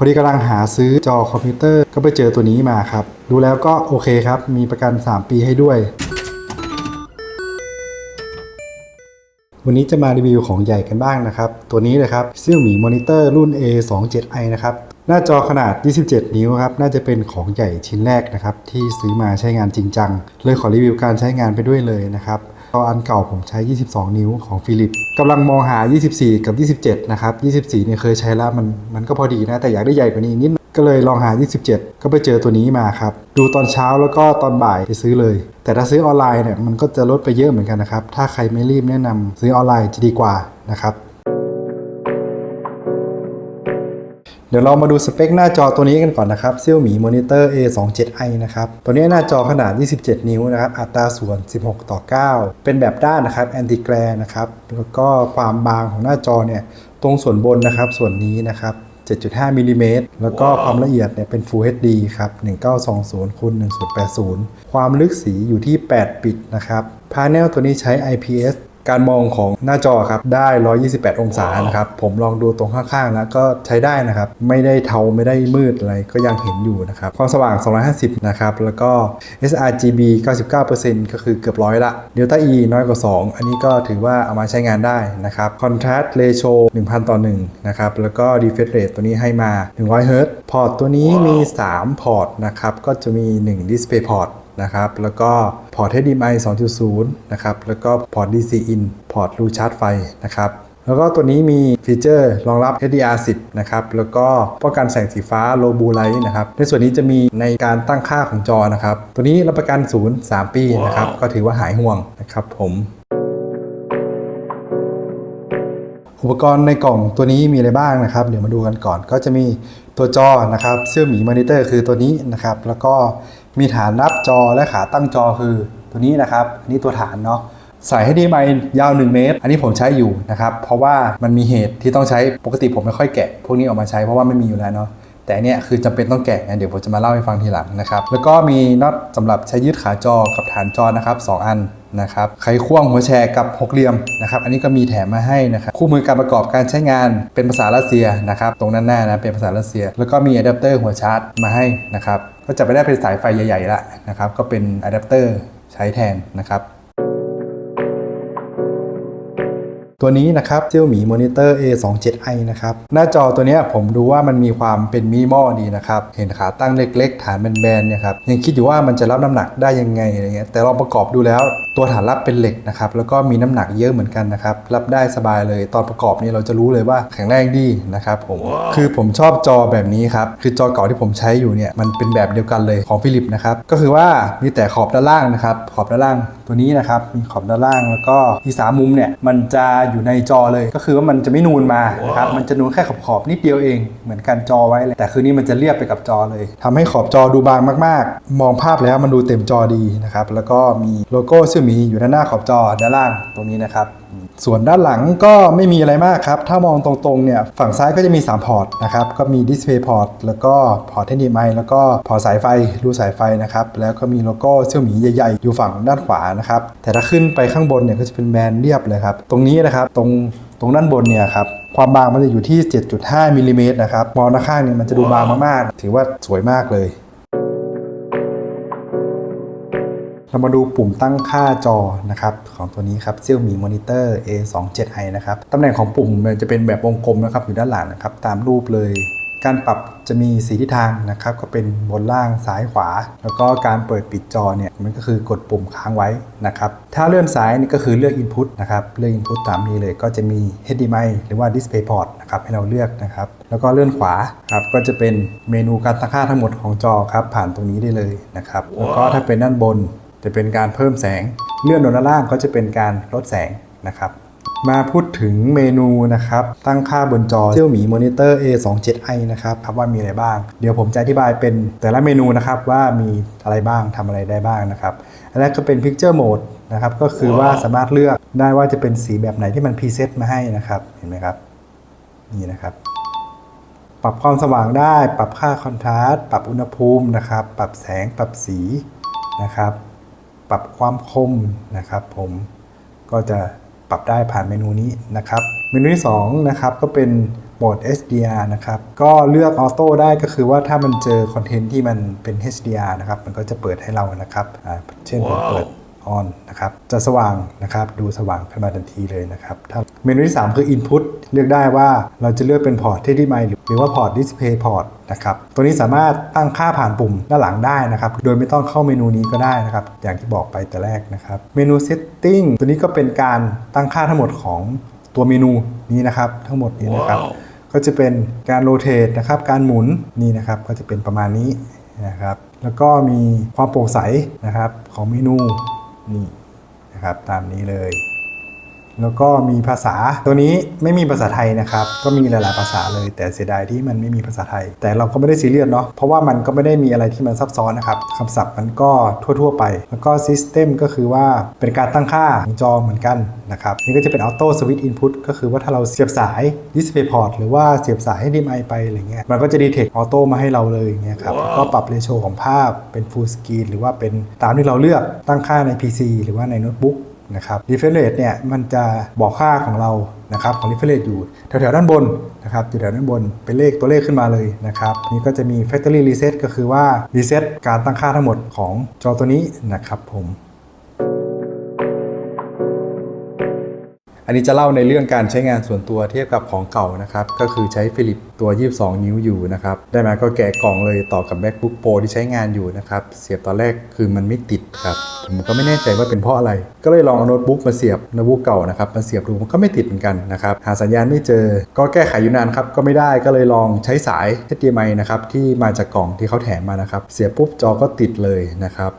พอดีกำลังหาซื้อจอคอมพิวเตอร์ก็ไปเจอตัวนี้มาครับ ดูแล้วก็โอเคครับ มีประกัน 3 ปีให้ด้วย วันนี้จะมารีวิวของใหญ่กันบ้างนะครับ ตัวนี้เลยครับ Xiaomi Monitor รุ่น A27i นะครับ หน้าจอขนาด 27 นิ้วครับ น่าจะเป็นของใหญ่ชิ้นแรกนะครับ ที่ซื้อมาใช้งานจริงจัง เลยขอรีวิวการใช้งานไปด้วยเลยนะครับ ตออันเก่าผมใช้ 22 นิ้วของฟิลิปกำลังมองหา 24 กับ 27 นะครับ 24 เนี่ยเคยใช้แล้วมันมันก็พอดีนะ แต่อยากได้ใหญ่กว่านี้อีกนิดก็เลยลองหา 27 ก็ไปเจอตัวนี้มาครับ ดูตอนเช้าแล้วก็ตอนบ่ายไปซื้อเลย แต่ถ้าซื้อออนไลน์เนี่ยมันก็จะลดไปเยอะเหมือนกันนะครับ ถ้าใครไม่รีบแนะนำซื้อออนไลน์จะดีกว่านะครับ เดี๋ยวเรามาดูสเปคหน้าจอตัวนี้กันก่อนนะครับ Xiaomi Monitor A27i นะครับ ตัวนี้หน้าจอขนาด 27 นิ้วนะครับ อัตราส่วน 16 ต่อ 9 เป็นแบบด้านนะครับ Anti Glare นะครับ แล้วก็ความบางของหน้าจอเนี่ย ตรงส่วนบนนะครับ ส่วนนี้นะครับ 7.5มิลลิเมตรแล้วก็ความละเอียดเนี่ยเป็น Full HD ครับ 1920คูณ1080 ความลึกสีอยู่ที่ 8 ปิดนะครับพา n e l ตัวนี้ใช้ IPS การมองของหน้าจอครับได้ 128 องศานะครับผมลองดูตรงข้างๆแล้วก็ใช้ได้นะครับไม่ได้เทาไม่ได้มืดอะไรก็ยังเห็นอยู่นะครับความสว่าง 250 นะครับแล้วก็ sRGB 99%ก็คือเกือบร้อยละ Delta E น้อยกว่า 2 อันนี้ก็ถือว่าเอามาใช้งานได้นะครับ Contrast Ratio 1000 ต่อ 1 นะครับ แล้วก็ Refresh Rate ตัวนี้ให้มา 100 Hz พอร์ตตัวนี้มี 3 พอร์ตนะครับ ก็จะมี 1 Display Port นะครับแล้วก็พอร์ต HDMI 2.0 นะครับแล้วก็พอร์ต DC in พอร์ตรูชาร์จไฟนะครับแล้วก็ตัวนี้มีฟีเจอร์รองรับ HDR10 นะครับ แล้วก็ป้องกันแสงสีฟ้า low blue light นะครับ ในส่วนนี้จะมีในการตั้งค่าของจอนะครับ ตัวนี้รับประกันศูนย์3ปีนะครับ ก็ถือว่าหายห่วงนะครับผมอุปกรณ์ในกล่องตัวนี้มีอะไรบ้างนะครับ เดี๋ยวมาดูกันก่อนก็จะมีตัวจอนะครับเสื้อหมีมอนิเตอร์คือตัวนี้นะครับ แล้วก็ มีฐานรับจอและขาตั้งจอคือตัวนี้นะครับอันนี้ตัวฐานเนาะสาย HDMI ยาว 1 เมตร อันนี้ผมใช้อยู่นะครับ เพราะว่ามันมีเหตุที่ต้องใช้ปกติผมไม่ค่อยแกะ พวกนี้ออกมาใช้เพราะว่าไม่มีอยู่แล้วเนาะ แต่เนี่ยคือจำเป็นต้องแกะนะเดี๋ยวผมจะมาเล่าให้ฟังทีหลังนะครับ แล้วก็มีน็อตสำหรับใช้ยึดขาจอกับฐานจอนะครับสองอันนะครับไขควงหัวแชร์กับหกเหลี่ยมนะครับ อันนี้ก็มีแถมมาให้นะครับ คู่มือการประกอบการใช้งานเป็นภาษารัสเซียนะครับ ตรงนั้นหน้านะเป็นภาษารัสเซีย แล้วก็มีอะแดปเตอร์หัวชาร์จมาให้นะครับ ก็จะไม่ได้เป็นสายไฟใหญ่ๆละนะครับ ก็เป็นอะแดปเตอร์ใช้แทนนะครับ ตัวนี้นะครับเซียวหมีมอนิเตอร์ A27i นะครับ หน้าจอตัวนี้ผมดูว่ามันมีความเป็นมินิมอลดีนะครับ เห็นขาตั้งเล็กๆ ฐานแบนๆเนี่ยครับ ยังคิดอยู่ว่ามันจะรับน้ำหนักได้ยังไงอะไรเงี้ยแต่ลองประกอบดูแล้ว ตัวฐานรับเป็นเหล็กนะครับแล้วก็มีน้ำหนักเยอะเหมือนกันนะครับรับได้สบายเลยตอนประกอบนี่เราจะรู้เลยว่าแข็งแรงดีนะครับผมคือผมชอบจอแบบนี้ครับคือจอเก่าที่ผมใช้อยู่เนี่ยมันเป็นแบบเดียวกันเลยของฟิลิปนะครับก็คือว่ามีแต่ขอบด้านล่างนะครับขอบด้านล่างตัวนี้นะครับมีขอบด้านล่างแล้วก็ที่สามมุมเนี่ยมันจะอยู่ในจอเลยก็คือว่ามันจะไม่นูนมานะครับมันจะนูนแค่ขอบขอบๆนิดเดียวเองเหมือนกันจอไว้เลยแต่คืนนี้มันจะเรียบไปกับจอเลยทำให้ขอบจอดูบางมาก ๆ มองภาพแล้วมันดูเต็มจอดีนะครับแล้วก็มีโลโก้ซึ่งมีอยู่ด้านหน้าขอบจอด้านล่างตรงนี้นะครับ ส่วนด้านหลังก็ไม่มีอะไรมากครับ ถ้ามองตรงๆเนี่ยฝั่งซ้ายก็จะมี 3 พอร์ตนะครับ ก็มี Display Port แล้วก็พอร์ต HDMI แล้วก็พอร์ตสายไฟรูสายไฟนะครับ แล้วก็มีโลโก้เซี่ยหมีใหญ่ๆ อยู่ฝั่งด้านขวานะครับ แต่ถ้าขึ้นไปข้างบนเนี่ยก็จะเป็นแบนเรียบเลยครับ ตรงนี้นะครับตรงตรงด้านบนเนี่ยครับความบางมันจะอยู่ที่ 7.5มิลลิเมตรนะครับมองด้าข้างเนี่ยมันจะดูบางมากๆ ถือว่าสวยมากเลย เรามาดูปุ่มตั้งค่าจอนะครับของตัวนี้ครับ Xiaomi Monitor A27i นะครับตำแหน่งของปุ่มจะเป็นแบบวงกลมนะครับอยู่ด้านหลังนะครับตามรูปเลย การปรับจะมีสีทิศทางนะครับก็เป็นบนล่างซ้ายขวา แล้วก็การเปิดปิดจอเนี่ยมันก็คือกดปุ่มค้างไว้นะครับถ้าเลื่อนซ้ายนี่ก็คือเลือก Input นะครับเลือก Input ตามนี้เลยก็จะมี HDMI หรือว่า Display Port นะครับให้เราเลือกนะครับแล้วก็เลื่อนขวาครับก็จะเป็นเมนูการตั้งค่าทั้งหมดของจอครับผ่านตรงนี้ได้เลยนะครับแล้วก็ถ้าเป็นด้านบน จะเป็นการเพิ่มแสง เลื่อนลงด้านล่างก็จะเป็นการลดแสงนะครับ มาพูดถึงเมนูนะครับ ตั้งค่าบนจอ Xiaomi Monitor A27i นะครับครับว่ามีอะไรบ้าง เดี๋ยวผมจะอธิบายเป็นแต่ละเมนูนะครับว่ามีอะไรบ้างทำอะไรได้บ้างนะครับอันแรกก็เป็น Picture Mode นะครับก็คือว่าสามารถเลือกได้ว่าจะเป็นสีแบบไหนที่มันพรีเซตมาให้นะครับเห็นไหมครับนี่นะครับ ปรับความสว่างได้ ปรับค่าคอนทราสต์ปรับอุณหภูมินะครับ ปรับแสงปรับสีนะครับ ปรับความคมนะครับ ผมก็จะปรับได้ผ่านเมนูนี้นะครับ เมนูที่2นะครับก็เป็นโหมด HDR นะครับ ก็เลือกออโต้ได้ก็คือว่าถ้ามันเจอคอนเทนต์ที่มันเป็น HDR นะครับ มันก็จะเปิดให้เรานะครับ เช่นผมเปิด ออนนะครับจะสว่างนะครับดูสว่างขึ้นมาทันทีเลยนะครับถ้าเมนูที่ 3 คือ Input เลือกได้ว่าเราจะเลือกเป็นพอร์ต HDMI หรือหรือว่าพอร์ต Display Port นะครับตัวนี้สามารถตั้งค่าผ่านปุ่มด้านหลังได้นะครับ โดยไม่ต้องเข้าเมนูนี้ก็ได้นะครับ อย่างที่บอกไปแต่แรกนะครับ เมนู Setting ตัวนี้ก็เป็นการตั้งค่าทั้งหมดของตัวเมนูนี้นะครับ ทั้งหมดนี้นะครับก็จะเป็นการโรเตทนะครับ การหมุนนี่นะครับก็จะเป็นประมาณนี้นะครับ แล้วก็มีความโปร่งใสนะครับของเมนู นี่นะครับตามนี้เลย แล้วก็มีภาษาตัวนี้ไม่มีภาษาไทยนะครับ ก็มีหลาย ๆ ภาษาเลย แต่เสียดายที่มันไม่มีภาษาไทย แต่เราก็ไม่ได้ซีเรียสเนาะเพราะว่ามันก็ไม่ได้มีอะไรที่มันซับซ้อนนะครับคำศัพท์มันก็ทั่ว ๆ ไป แล้วก็ System ก็คือว่าเป็นการตั้งค่าของจอเหมือนกันนะครับนี่ก็จะเป็น Auto Switch Input ก็คือว่าถ้าเราเสียบสาย Display Port หรือว่าเสียบสาย HDMI ไปอะไรเงี้ยมันก็จะ detect auto มาให้เราเลยอย่างเงี้ยครับแล้วก็ปรับเรโชของภาพเป็น Full Screen หรือว่าเป็นตามที่เราเลือกตั้งค่าใน PC หรือว่าในโน้ตบุ๊ก นะครับ reference เนี่ยมันจะบอกค่าของเรานะครับของ refresh rate อยู่แถวๆด้านบนนะครับอยู่แถวด้านบนเป็นเลขตัวเลขขึ้นมาเลยนะครับนี่ก็จะมี factory reset ก็คือว่า reset การตั้งค่าทั้งหมดของจอตัวนี้นะครับผม อันนี้จะเล่าในเรื่องการใช้งานส่วนตัวเทียบกับของเก่านะครับ ก็คือใช้ฟิลิปตัว 22 นิ้วอยู่นะครับ ได้มาก็แกะกล่องเลยต่อกับ MacBook Pro ที่ใช้งานอยู่นะครับ เสียบตอนแรกคือมันไม่ติดครับ ผมก็ไม่แน่ใจว่าเป็นเพราะอะไร ก็เลยลองเอาโน้ตบุ๊กมาเสียบโน้ตบุ๊กเก่านะครับมาเสียบดูมันก็ไม่ติดเหมือนกันนะครับ หาสัญญาณไม่เจอ ก็แก้ไขอยู่นานครับ ก็ไม่ได้ก็เลยลองใช้สาย HDMI นะครับที่มาจากกล่องที่เขาแถมมานะครับ เสียบปุ๊บจอก็ติดเลยนะครับ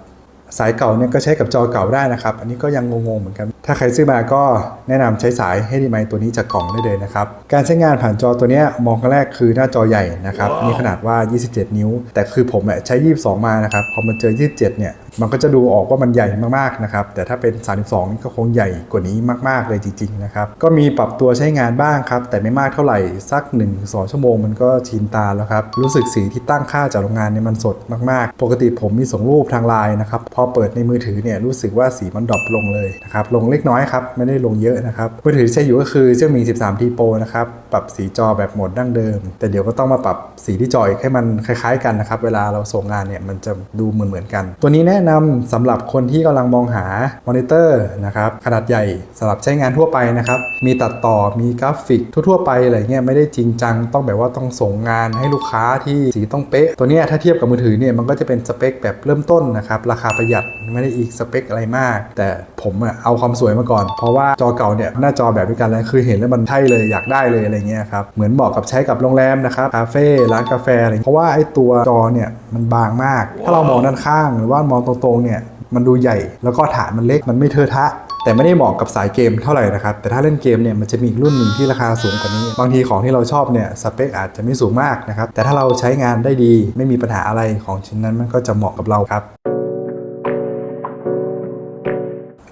สายเก่าเนี่ยก็ใช้กับจอเก่าได้นะครับ อันนี้ก็ยังงงๆเหมือนกัน ถ้าใครซื้อมาก็แนะนำใช้สายให้ดีไมตัวนี้จากกล่องได้เลยนะครับ การใช้งานผ่านจอตัวนี้มองกันแรกคือหน้าจอใหญ่นะครับ มีขนาดว่า 27 นิ้ว แต่คือผมใช้ 22 มานะครับ พอมันเจอ 27 เนี่ย มันก็จะดูออกว่ามันใหญ่มากๆนะครับ แต่ถ้าเป็น 32นี่ก็คงใหญ่กว่านี้มากๆเลยจริงๆนะครับ ก็มีปรับตัวใช้งานบ้างครับ แต่ไม่มากเท่าไหร่ สัก 1-2 ชั่วโมงมันก็ชินตาแล้วครับ รู้สึกสีที่ตั้งค่าจากโรงงานเนี่ยมันสดมากๆ ปกติผมมีส่งรูปทางไลน์นะครับ พอเปิดในมือถือเนี่ยรู้สึกว่าสีมันดรอปลงเลยนะครับ ลงเล็กน้อยครับ ไม่ได้ลงเยอะนะครับ มือถือที่ใช้อยู่ก็คือเจ้ามี 13T Pro นะครับ ปรับสีจอแบบโหมดดั้งเดิม แต่เดี๋ยวก็ต้องมาปรับสีที่จออีกให้มันคล้าย ๆ กันนะครับ เวลาเราส่งงานเนี่ยมันจะดูเหมือนๆกัน ตัวนี้แนะนำสำหรับคนที่กำลังมองหามอนิเตอร์นะครับขนาดใหญ่สำหรับใช้งานทั่วไปนะครับมีตัดต่อมีกราฟิกทั่วๆไปอะไรเงี้ยไม่ได้จริงจัง ต้องแบบว่าต้องส่งงานให้ลูกค้าที่สีต้องเป๊ะ ตัวเนี้ยถ้าเทียบกับมือถือเนี่ยมันก็จะเป็นสเปคแบบเริ่มต้นนะครับราคาประหยัดไม่ได้อีกสเปคอะไรมาก แต่ผมอะเอาความสวยมาก่อน เพราะว่าจอเก่าเนี่ยหน้าจอแบบด้วยกันแล้วคือเห็นแล้วมันใช่เลยอยากได้เลยอะไรเงี้ยครับเหมือนเหมาะกับใช้กับโรงแรมนะครับคาเฟ่ร้านกาแฟอะไรเพราะว่าไอ้ตัวจอเนี่ยมันบางมาก ถ้าเรามองด้านข้างหรือว่ามองตรงๆเนี่ยมันดูใหญ่แล้วก็ฐานมันเล็กมันไม่เทอะทะ แต่ไม่ได้เหมาะกับสายเกมเท่าไหร่นะครับ แต่ถ้าเล่นเกมเนี่ยมันจะมีอีกรุ่นหนึ่งที่ราคาสูงกว่านี้ บางทีของที่เราชอบเนี่ยสเปคอาจจะไม่สูงมากนะครับ แต่ถ้าเราใช้งานได้ดีไม่มีปัญหาอะไรของชิ้นนั้นมันก็จะเหมาะกับเราครับ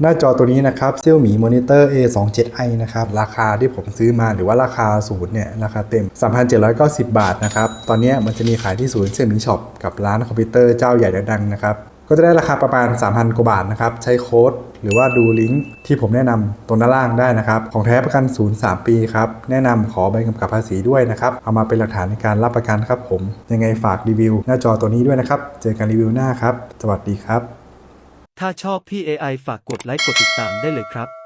หน้าจอตัวนี้นะครับ Xiaomi Monitor A27i นะครับ ราคาที่ผมซื้อมาหรือว่าราคาศูนย์เนี่ยราคาเต็ม 3,790 บาทนะครับ ตอนนี้มันจะมีขายที่ศูนย์ Xiaomi Shop กับร้านคอมพิวเตอร์เจ้าใหญ่ดังๆนะครับ ก็จะได้ราคาประมาณ 3,000 กว่าบาทนะครับ ใช้โค้ดหรือว่าดูลิงก์ที่ผมแนะนำตรงด้านล่างได้นะครับ ของแท้ประกันศูนย์3ปีครับ แนะนำขอใบกำกับภาษีด้วยนะครับ เอามาเป็นหลักฐานในการรับประกันครับผม ยังไงฝากรีวิว หน้าจอตัวนี้ด้วยนะครับ เจอกันรีวิวหน้าครับ สวัสดีครับ ถ้าชอบพี่ AI ฝากกดไลค์กดติดตามได้เลยครับ